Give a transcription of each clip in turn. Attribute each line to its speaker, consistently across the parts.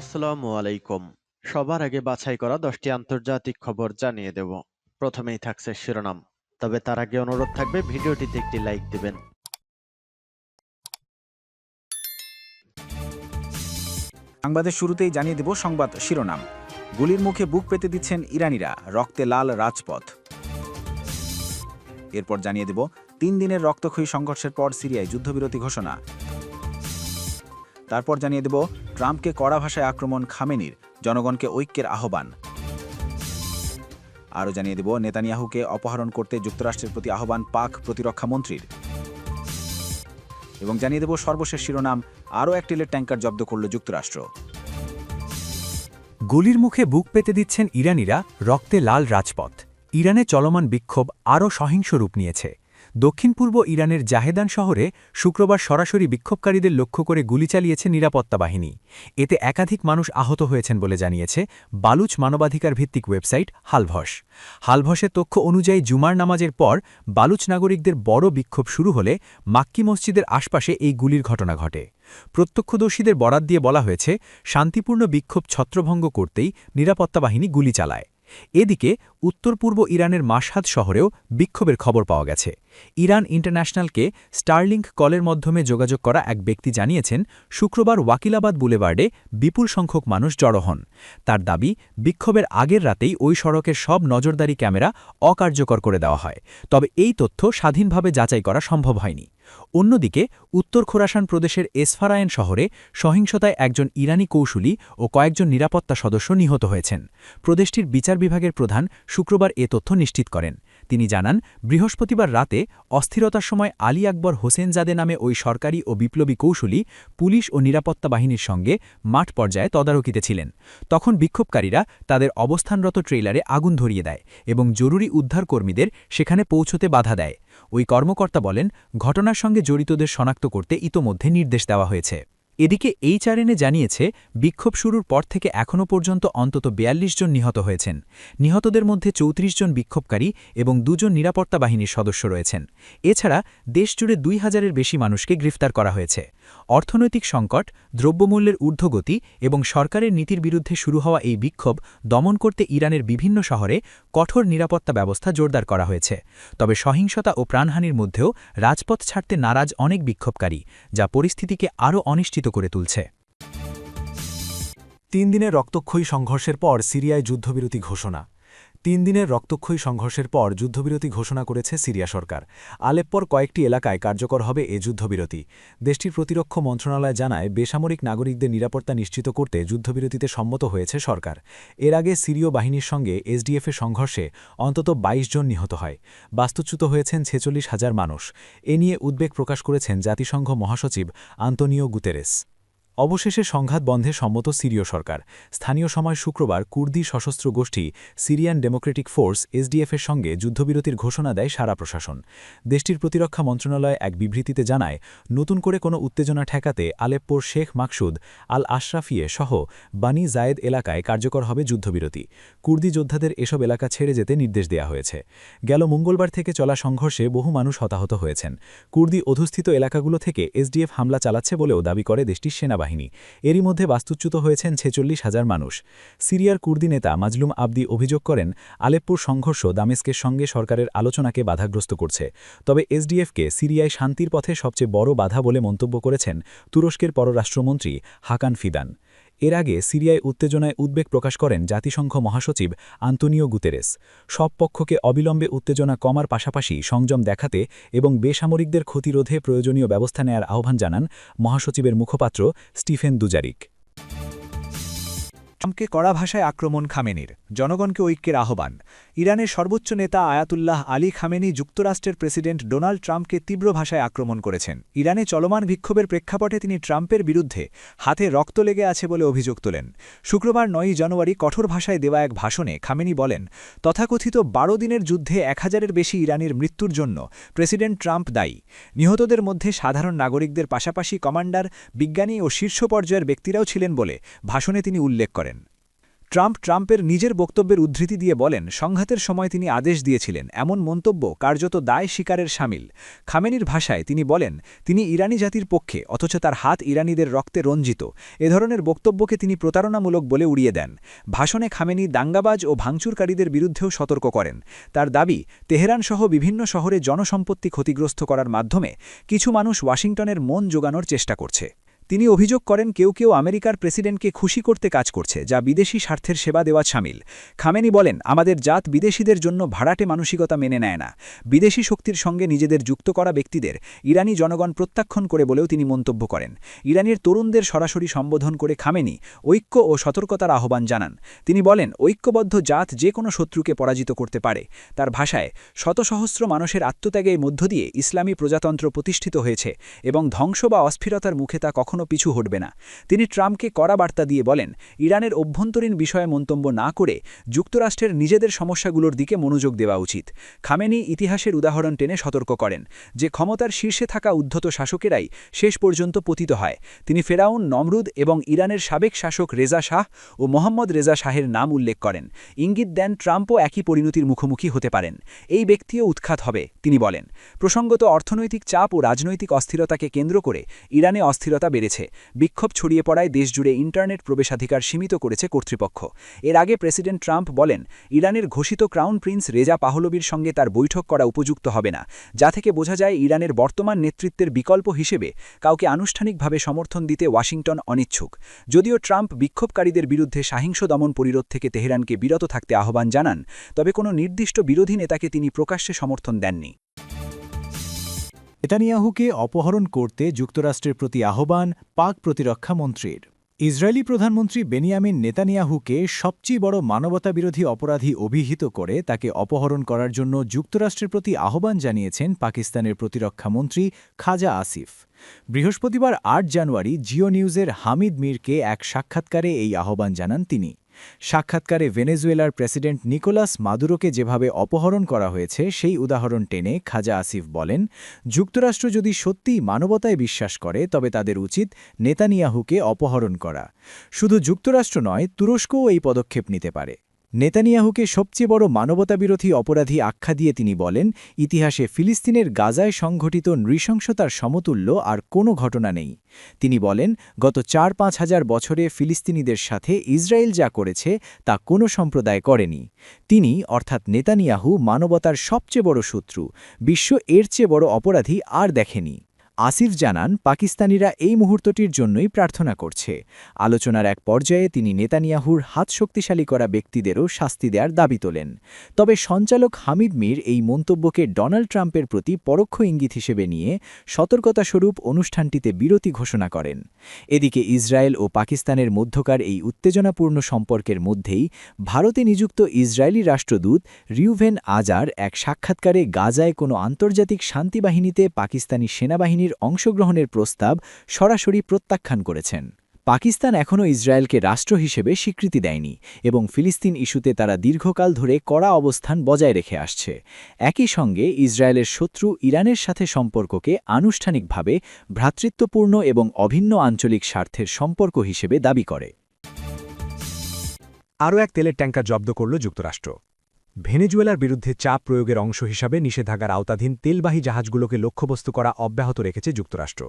Speaker 1: আসসালামু আলাইকুম সবার আগে বাছাই করা দশটি আন্তর্জাতিক খবর জানিয়ে দেব প্রথমেই থাকছে শিরোনাম তবে তার আগে অনুরোধ থাকবে ভিডিওটিতে একটি লাইক দেবেন
Speaker 2: সংবাদের শুরুতেই জানিয়ে দেব সংবাদ শিরোনাম গুলির মুখে বুক পেতে দিচ্ছেন ইরানিরা রক্তে লাল রাজপথ এরপর জানিয়ে দেব তিন দিনের রক্তক্ষয়ী সংঘর্ষের পর সিরিয়ায় যুদ্ধবিরতি ঘোষণা তারপর জানিয়ে দেব ট্রাম্পকে কড়া ভাষায় আক্রমণ খামেনির জনগণকে ঐক্যের আহ্বান আরও জানিয়ে দেব নেতানিয়াহুকে অপহরণ করতে যুক্তরাষ্ট্রের প্রতি আহ্বান পাক প্রতিরক্ষা মন্ত্রীর এবং জানিয়ে দেব সর্বশেষ শিরোনাম আরও এক টেলের ট্যাঙ্কার জব্দ করল যুক্তরাষ্ট্র
Speaker 3: গুলির মুখে বুক পেতে দিচ্ছেন ইরানিরা রক্তে লাল রাজপথ ইরানে চলমান বিক্ষোভ আরও সহিংস রূপ নিয়েছে দক্ষিণ পূর্ব ইরানের জাহেদান শহরে শুক্রবার সরাসরি বিক্ষোভকারীদের লক্ষ্য করে গুলি চালিয়েছে নিরাপত্তা বাহিনী এতে একাধিক মানুষ আহত হয়েছেন বলে জানিয়েছে বালুচ মানবাধিকার ভিত্তিক ওয়েবসাইট হালভস হালভসের তথ্য অনুযায়ী জুমার নামাজের পর বালুচ নাগরিকদের বড় বিক্ষোভ শুরু হলে মাক্কি মসজিদের আশপাশে এই গুলির ঘটনা ঘটে প্রত্যক্ষদর্শীদের বরাত দিয়ে বলা হয়েছে শান্তিপূর্ণ বিক্ষোভ ছত্রভঙ্গ করতেই নিরাপত্তা বাহিনী গুলি চালায় এদিকে উত্তর পূর্ব ইরানের মাসহাদ শহরেও বিক্ষোভের খবর পাওয়া গেছে ইরান ইন্টারন্যাশনালকে স্টারলিংক কলের মাধ্যমে যোগাযোগ করা এক ব্যক্তি জানিয়েছেন শুক্রবার ওয়াকিলাবাদ বুলেভার্ডে বিপুল সংখ্যক মানুষ জড়ো হন তার দাবি বিক্ষোভের আগের রাতেই ওই সড়কের সব নজরদারি ক্যামেরা অকার্যকর করে দেওয়া হয় তবে এই তথ্য স্বাধীনভাবে যাচাই করা সম্ভব হয়নি অন্যদিকে উত্তর খোরাসান প্রদেশের এসফারায়েন শহরে সহিংসতায় একজন ইরানি কৌশলী ও কয়েকজন নিরাপত্তা সদস্য নিহত হয়েছেন প্রদেশটির বিচার বিভাগের প্রধান শুক্রবার এ তথ্য নিশ্চিত করেন তিনি জানান বৃহস্পতিবার রাতে অস্থিরতার সময় আলী আকবর হোসেনজাদে নামে ওই সরকারি ও বিপ্লবী কৌশলী পুলিশ ও নিরাপত্তা বাহিনীর সঙ্গে মাঠ পর্যায়ে তদারকিতে ছিলেন তখন বিক্ষোভকারীরা তাদের অবস্থানরত ট্রেইলারে আগুন ধরিয়ে দেয় এবং জরুরি উদ্ধারকর্মীদের সেখানে পৌঁছতে বাধা দেয় ওই কর্মকর্তা বলেন ঘটনার সঙ্গে জড়িতদের শনাক্ত করতে ইতোমধ্যে নির্দেশ দেওয়া হয়েছে এদিকে এইচআরএনএ জানিয়েছে বিক্ষোভ শুরুর পর থেকে এখনও পর্যন্ত অন্তত বিয়াল্লিশ জন নিহত হয়েছেন নিহতদের মধ্যে চৌত্রিশ জন বিক্ষোভকারী এবং দুজন নিরাপত্তা বাহিনীর সদস্য রয়েছেন এছাড়া দেশজুড়ে দুই হাজারের বেশি মানুষকে গ্রেফতার করা হয়েছে অর্থনৈতিক সংকট দ্রব্যমূল্যের ঊর্ধ্বগতি এবং সরকারের নীতির বিরুদ্ধে শুরু হওয়া এই বিক্ষোভ দমন করতে ইরানের বিভিন্ন শহরে কঠোর নিরাপত্তা ব্যবস্থা জোরদার করা হয়েছে তবে সহিংসতা ও প্রাণহানির মধ্যেও রাজপথ ছাড়তে নারাজ অনেক বিক্ষোভকারী যা পরিস্থিতিকে আরও অনিশ্চিত করে তুলছে
Speaker 4: তিন দিনের রক্তক্ষয়ী সংঘর্ষের পর সিরিয়ায় যুদ্ধবিরতি ঘোষণা তিন দিনের রক্তক্ষয়ী সংঘর্ষের পর যুদ্ধবিরতি ঘোষণা করেছে সিরিয়া সরকার আলেপ্পর কয়েকটি এলাকায় কার্যকর হবে এ যুদ্ধবিরতি দেশটির প্রতিরক্ষা মন্ত্রণালয় জানায় বেসামরিক নাগরিকদের নিরাপত্তা নিশ্চিত করতে যুদ্ধবিরতিতে সম্মত হয়েছে সরকার এর আগে সিরীয় বাহিনীর সঙ্গে এসডিএফের সংঘর্ষে অন্তত ২২ জন নিহত হয় বাস্তুচ্যুত হয়েছেন ছেচল্লিশ হাজার মানুষ এ নিয়ে উদ্বেগ প্রকাশ করেছেন জাতিসংঘ মহাসচিব আন্তনিও গুতেরেস অবশেষে সংঘাত বন্ধে সম্মত সিরীয় সরকার স্থানীয় সময় শুক্রবার কুর্দি সশস্ত্র গোষ্ঠী সিরিয়ান ডেমোক্রেটিক ফোর্স এসডিএফের সঙ্গে যুদ্ধবিরতির ঘোষণা দেয় সারা প্রশাসন দেশটির প্রতিরক্ষা মন্ত্রণালয় এক বিবৃতিতে জানায় নতুন করে কোনো উত্তেজনা ঠেকাতে আলেপ্পোর শেখ মাকসুদ আল আশরাফিয়ে সহ বানি জায়েদ এলাকায় কার্যকর হবে যুদ্ধবিরতি কুর্দি যোদ্ধাদের এসব এলাকা ছেড়ে যেতে নির্দেশ দেওয়া হয়েছে গেল মঙ্গলবার থেকে চলা সংঘর্ষে বহু মানুষ হতাহত হয়েছেন কুর্দি অধুস্থিত এলাকাগুলো থেকে এসডিএফ হামলা চালাচ্ছে বলেও দাবি করে দেশটির সেনাবাহিনী বাহিনী এরই মধ্যে বাস্তুচ্যুত হয়েছেন ছেচল্লিশ হাজার মানুষ সিরিয়ার কুর্দি নেতা মাজলুম আব্দি অভিযোগ করেন আলেপ্পুর সংঘর্ষ দামেস্কের সঙ্গে সরকারের আলোচনাকে বাধাগ্রস্ত করছে তবে এসডিএফকে সিরিয়ায় শান্তির পথে সবচেয়ে বড় বাধা বলে মন্তব্য করেছেন তুরস্কের পররাষ্ট্রমন্ত্রী হাকান ফিদান এর আগে সিরিয়ায় উত্তেজনায় উদ্বেগ প্রকাশ করেন জাতিসংঘ মহাসচিব আন্তনিও গুতেরেস সব পক্ষকে অবিলম্বে উত্তেজনা কমার পাশাপাশি সংযম দেখাতে এবং বেসামরিকদের ক্ষতিরোধে প্রয়োজনীয় ব্যবস্থা নেয়ার আহ্বান জানান মহাসচিবের মুখপাত্র স্টিফেন দুজারিক
Speaker 5: ট্রাম্পকে কড়া ভাষায় আক্রমণ খামেনির জনগণকে ঐক্যের আহ্বান ইরানের সর্বোচ্চ নেতা আয়াতুল্লাহ আলী খামেনি যুক্তরাষ্ট্রের প্রেসিডেন্ট ডোনাল্ড ট্রাম্পকে তীব্র ভাষায় আক্রমণ করেছেন ইরানে চলমান বিক্ষোভের প্রেক্ষাপটে তিনি ট্রাম্পের বিরুদ্ধে হাতে রক্ত লেগে আছে বলে অভিযোগ তোলেন শুক্রবার নয়ই জানুয়ারি কঠোর ভাষায় দেওয়া এক ভাষণে খামেনি বলেন তথাকথিত বারো দিনের যুদ্ধে এক হাজারের বেশি ইরানের মৃত্যুর জন্য প্রেসিডেন্ট ট্রাম্প দায়ী নিহতদের মধ্যে সাধারণ নাগরিকদের পাশাপাশি কমান্ডার বিজ্ঞানী ও শীর্ষ পর্যায়ের ব্যক্তিরাও ছিলেন বলে ভাষণে তিনি উল্লেখ করেন ট্রাম্প ট্রাম্পের নিজের বক্তব্যের উদ্ধৃতি দিয়ে বলেন সংঘাতের সময় তিনি আদেশ দিয়েছিলেন এমন মন্তব্য কার্যত দায় শিকারের সামিল খামেনির ভাষায় তিনি বলেন তিনি ইরানি জাতির পক্ষে অথচ তার হাত ইরানিদের রক্তে রঞ্জিত এ ধরনের বক্তব্যকে তিনি প্রতারণামূলক বলে উড়িয়ে দেন ভাষণে খামেনি দাঙ্গাবাজ ও ভাঙচুরকারীদের বিরুদ্ধেও সতর্ক করেন তার দাবি তেহরানসহ বিভিন্ন শহরে জনসম্পত্তি ক্ষতিগ্রস্ত করার মাধ্যমে কিছু মানুষ ওয়াশিংটনের মন জোগানোর চেষ্টা করছে তিনি অভিযোগ করেন কেউ কেউ আমেরিকার প্রেসিডেন্টকে খুশি করতে কাজ করছে যা বিদেশি স্বার্থের সেবা দেওয়া সামিল খামেনি বলেন আমাদের জাত বিদেশিদের জন্য ভাড়াটে মানসিকতা মেনে নেয় না বিদেশি শক্তির সঙ্গে নিজেদের যুক্ত করা ব্যক্তিদের ইরানি জনগণ প্রত্যাখ্যান করে বলেও তিনি মন্তব্য করেন ইরানের তরুণদের সরাসরি সম্বোধন করে খামেনি ঐক্য ও সতর্কতার আহ্বান জানান তিনি বলেন ঐক্যবদ্ধ জাত যে কোনো শত্রুকে পরাজিত করতে পারে তার ভাষায় শত সহস্র মানুষের আত্মত্যাগের মধ্য দিয়ে ইসলামী প্রজাতন্ত্র প্রতিষ্ঠিত হয়েছে এবং ধ্বংস বা অস্থিরতার মুখে তা কখনো কখনও পিছু হটবে না তিনি ট্রাম্পকে কড়া বার্তা দিয়ে বলেন ইরানের অভ্যন্তরীণ বিষয়ে মন্তব্য না করে যুক্তরাষ্ট্রের নিজেদের সমস্যাগুলোর দিকে মনোযোগ দেওয়া উচিত খামেনি ইতিহাসের উদাহরণ টেনে সতর্ক করেন যে ক্ষমতার শীর্ষে থাকা উদ্ধত শাসকেরাই শেষ পর্যন্ত পতিত হয় তিনি ফেরাউন নমরুদ এবং ইরানের সাবেক শাসক রেজা শাহ ও মোহাম্মদ রেজা শাহের নাম উল্লেখ করেন ইঙ্গিত দেন ট্রাম্পও একই পরিণতির মুখোমুখি হতে পারেন এই ব্যক্তিও উৎখাত হবে তিনি বলেন প্রসঙ্গত অর্থনৈতিক চাপ ও রাজনৈতিক অস্থিরতাকে কেন্দ্র করে ইরানে অস্থিরতা বেড়ে বেড়েছে বিক্ষোভ ছড়িয়ে পড়ায় দেশজুড়ে ইন্টারনেট প্রবেশাধিকার সীমিত করেছে কর্তৃপক্ষ এর আগে প্রেসিডেন্ট ট্রাম্প বলেন ইরানের ঘোষিত ক্রাউন প্রিন্স রেজা পাহলবির সঙ্গে তার বৈঠক করা উপযুক্ত হবে না যা থেকে বোঝা যায় ইরানের বর্তমান নেতৃত্বের বিকল্প হিসেবে কাউকে আনুষ্ঠানিকভাবে সমর্থন দিতে ওয়াশিংটন অনিচ্ছুক যদিও ট্রাম্প বিক্ষোভকারীদের বিরুদ্ধে সাহিংস দমন পরিরোধ থেকে তেহরানকে বিরত থাকতে আহ্বান জানান তবে কোনো নির্দিষ্ট বিরোধী নেতাকে তিনি প্রকাশ্যে সমর্থন দেননি
Speaker 6: এতানিয়াহুকে অপহরণ করতে যুক্তরাষ্ট্রের প্রতি আহ্বান পাক প্রতিরক্ষা মন্ত্রীর ইসরায়েলি প্রধানমন্ত্রী বেনিয়ামিন নেতানিয়াহুকে সবচেয়ে বড় মানবতাবিরোধী অপরাধী অভিহিত করে তাকে অপহরণ করার জন্য যুক্তরাষ্ট্রের প্রতি আহ্বান জানিয়েছেন পাকিস্তানের প্রতিরক্ষামন্ত্রী খাজা আসিফ বৃহস্পতিবার আট জানুয়ারি জিও নিউজের হামিদ মীরকে এক সাক্ষাৎকারে এই আহ্বান জানান তিনি সাক্ষাৎকারে ভেনেজুয়েলার প্রেসিডেন্ট নিকোলাস মাদুরোকে যেভাবে অপহরণ করা হয়েছে সেই উদাহরণ টেনে খাজা আসিফ বলেন যুক্তরাষ্ট্র যদি সত্যিই মানবতায় বিশ্বাস করে তবে তাদের উচিত নেতানিয়াহুকে অপহরণ করা শুধু যুক্তরাষ্ট্র নয় তুরস্কও এই পদক্ষেপ নিতে পারে নেতানিয়াহুকে সবচেয়ে বড় মানবতাবিরোধী অপরাধী আখ্যা দিয়ে তিনি বলেন ইতিহাসে ফিলিস্তিনের গাজায় সংঘটিত নৃশংসতার সমতুল্য আর কোনো ঘটনা নেই তিনি বলেন গত চার পাঁচ হাজার বছরে ফিলিস্তিনিদের সাথে ইসরায়েল যা করেছে তা কোনো সম্প্রদায় করেনি তিনি অর্থাৎ নেতানিয়াহু মানবতার সবচেয়ে বড় শত্রু বিশ্ব এর চেয়ে বড় অপরাধী আর দেখেনি আসিফ জানান পাকিস্তানিরা এই মুহূর্তটির জন্যই প্রার্থনা করছে আলোচনার এক পর্যায়ে তিনি নেতানিয়াহুর হাত শক্তিশালী করা ব্যক্তিদেরও শাস্তি দেওয়ার দাবি তোলেন তবে সঞ্চালক হামিদ মির এই মন্তব্যকে ডোনাল্ড ট্রাম্পের প্রতি পরোক্ষ ইঙ্গিত হিসেবে নিয়ে সতর্কতাস্বরূপ অনুষ্ঠানটিতে বিরতি ঘোষণা করেন এদিকে ইসরায়েল ও পাকিস্তানের মধ্যকার এই উত্তেজনাপূর্ণ সম্পর্কের মধ্যেই ভারতে নিযুক্ত ইসরায়েলি রাষ্ট্রদূত রিউভেন আজার এক সাক্ষাৎকারে গাজায় কোনো আন্তর্জাতিক শান্তিবাহিনীতে পাকিস্তানি সেনাবাহিনী বাহিনীর অংশগ্রহণের প্রস্তাব সরাসরি প্রত্যাখ্যান করেছেন পাকিস্তান এখনও ইসরায়েলকে রাষ্ট্র হিসেবে স্বীকৃতি দেয়নি এবং ফিলিস্তিন ইস্যুতে তারা দীর্ঘকাল ধরে কড়া অবস্থান বজায় রেখে আসছে একই সঙ্গে ইসরায়েলের শত্রু ইরানের সাথে সম্পর্ককে আনুষ্ঠানিকভাবে ভ্রাতৃত্বপূর্ণ এবং অভিন্ন আঞ্চলিক স্বার্থের সম্পর্ক হিসেবে দাবি করে
Speaker 7: আরও এক তেলের ট্যাঙ্কার জব্দ করল যুক্তরাষ্ট্র ভেনেজুয়েলার বিরুদ্ধে চাপ প্রয়োগের অংশ হিসাবে নিষেধাজ্ঞার আওতাধীন তেলবাহী জাহাজগুলোকে লক্ষ্যবস্তু করা অব্যাহত রেখেছে যুক্তরাষ্ট্র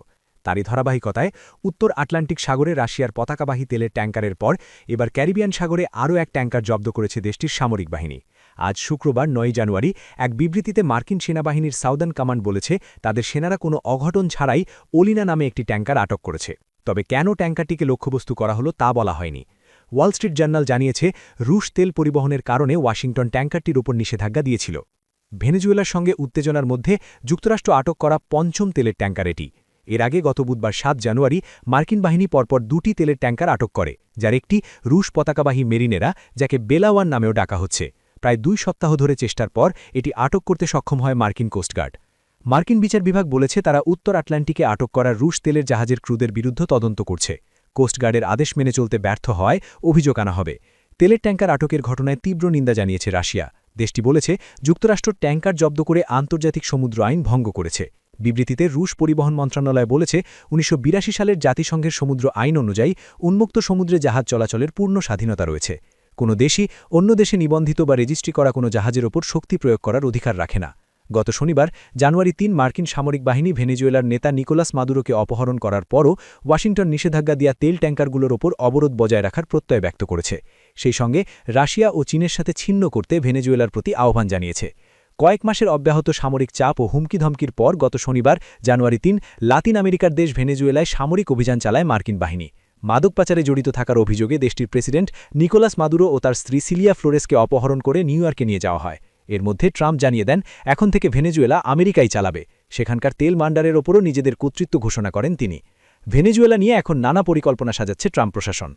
Speaker 7: তারই ধারাবাহিকতায় উত্তর আটলান্টিক সাগরে রাশিয়ার পতাকাবাহী তেলের ট্যাঙ্কারের পর এবার ক্যারিবিয়ান সাগরে আরও এক ট্যাঙ্কার জব্দ করেছে দেশটির সামরিক বাহিনী আজ শুক্রবার নয় জানুয়ারি এক বিবৃতিতে মার্কিন সেনাবাহিনীর সাউদার্ন কমান্ড বলেছে তাদের সেনারা কোনো অঘটন ছাড়াই ওলিনা নামে একটি ট্যাঙ্কার আটক করেছে তবে কেন ট্যাঙ্কারটিকে লক্ষ্যবস্তু করা হলো তা বলা হয়নি ওয়াল স্ট্রিট জার্নাল জানিয়েছে রুশ তেল পরিবহনের কারণে ওয়াশিংটন ট্যাঙ্কারটির উপর নিষেধাজ্ঞা দিয়েছিল ভেনেজুয়েলার সঙ্গে উত্তেজনার মধ্যে যুক্তরাষ্ট্র আটক করা পঞ্চম তেলের ট্যাঙ্কার এটি এর আগে গত বুধবার সাত জানুয়ারি মার্কিন বাহিনী পরপর দুটি তেলের ট্যাঙ্কার আটক করে যার একটি রুশ পতাকাবাহী মেরিনেরা যাকে বেলাওয়ান নামেও ডাকা হচ্ছে প্রায় দুই সপ্তাহ ধরে চেষ্টার পর এটি আটক করতে সক্ষম হয় মার্কিন কোস্টগার্ড মার্কিন বিচার বিভাগ বলেছে তারা উত্তর আটলান্টিকে আটক করা রুশ তেলের জাহাজের ক্রুদের বিরুদ্ধে তদন্ত করছে কোস্টগার্ডের আদেশ মেনে চলতে ব্যর্থ হয় অভিযোগ আনা হবে তেলের ট্যাঙ্কার আটকের ঘটনায় তীব্র নিন্দা জানিয়েছে রাশিয়া দেশটি বলেছে যুক্তরাষ্ট্র ট্যাঙ্কার জব্দ করে আন্তর্জাতিক সমুদ্র আইন ভঙ্গ করেছে বিবৃতিতে রুশ পরিবহন মন্ত্রণালয় বলেছে উনিশশো সালের জাতিসংঘের সমুদ্র আইন অনুযায়ী উন্মুক্ত সমুদ্রে জাহাজ চলাচলের পূর্ণ স্বাধীনতা রয়েছে কোনো দেশই অন্য দেশে নিবন্ধিত বা রেজিস্ট্রি করা কোনো জাহাজের ওপর শক্তি প্রয়োগ করার অধিকার রাখে না গত শনিবার জানুয়ারি তিন মার্কিন সামরিক বাহিনী ভেনেজুয়েলার নেতা নিকোলাস মাদুরোকে অপহরণ করার পরও ওয়াশিংটন নিষেধাজ্ঞা দিয়া তেল ট্যাঙ্কারগুলোর ওপর অবরোধ বজায় রাখার প্রত্যয় ব্যক্ত করেছে সেই সঙ্গে রাশিয়া ও চীনের সাথে ছিন্ন করতে ভেনেজুয়েলার প্রতি আহ্বান জানিয়েছে কয়েক মাসের অব্যাহত সামরিক চাপ ও হুমকি ধমকির পর গত শনিবার জানুয়ারি তিন লাতিন আমেরিকার দেশ ভেনেজুয়েলায় সামরিক অভিযান চালায় মার্কিন বাহিনী মাদক পাচারে জড়িত থাকার অভিযোগে দেশটির প্রেসিডেন্ট নিকোলাস মাদুরো ও তার স্ত্রী সিলিয়া ফ্লোরেসকে অপহরণ করে নিউ নিয়ে যাওয়া হয় এর মধ্যে ট্রাম্প জানিয়ে দেন এখন থেকে ভেনেজুয়েলা আমেরিকাই চালাবে সেখানকার তেল মান্ডারের ওপরও নিজেদের কর্তৃত্ব ঘোষণা করেন তিনি ভেনেজুয়েলা নিয়ে এখন নানা পরিকল্পনা সাজাচ্ছে ট্রাম্প প্রশাসন